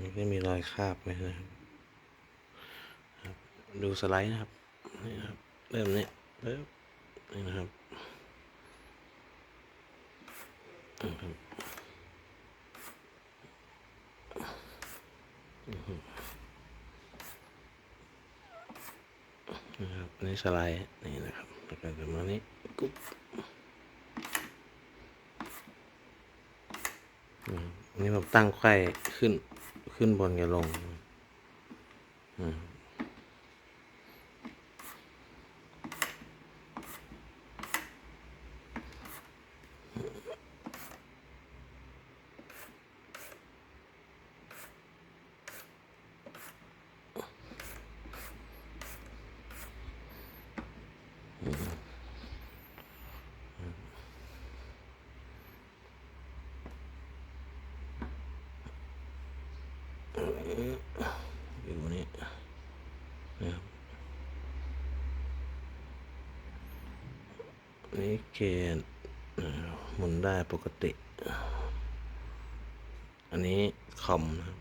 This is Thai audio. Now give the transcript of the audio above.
นี่ก็มีรอยคาบไหมนะครับ ดูสไลด์นะครับ นี่ครับเริ่มนี้เริ่มนี่นะครับนะครับนะครับอันนี่สไลด์นี่นะครับแล้วก็จะมานี้กุ๊บอันนี้ผมตั้งไขว้ขึ้น ขึ้นบนกับลงอืม อยู่นี่นะครับนี่เกณฑ์หมุนได้ปกติ อันนี้คอมนะครับ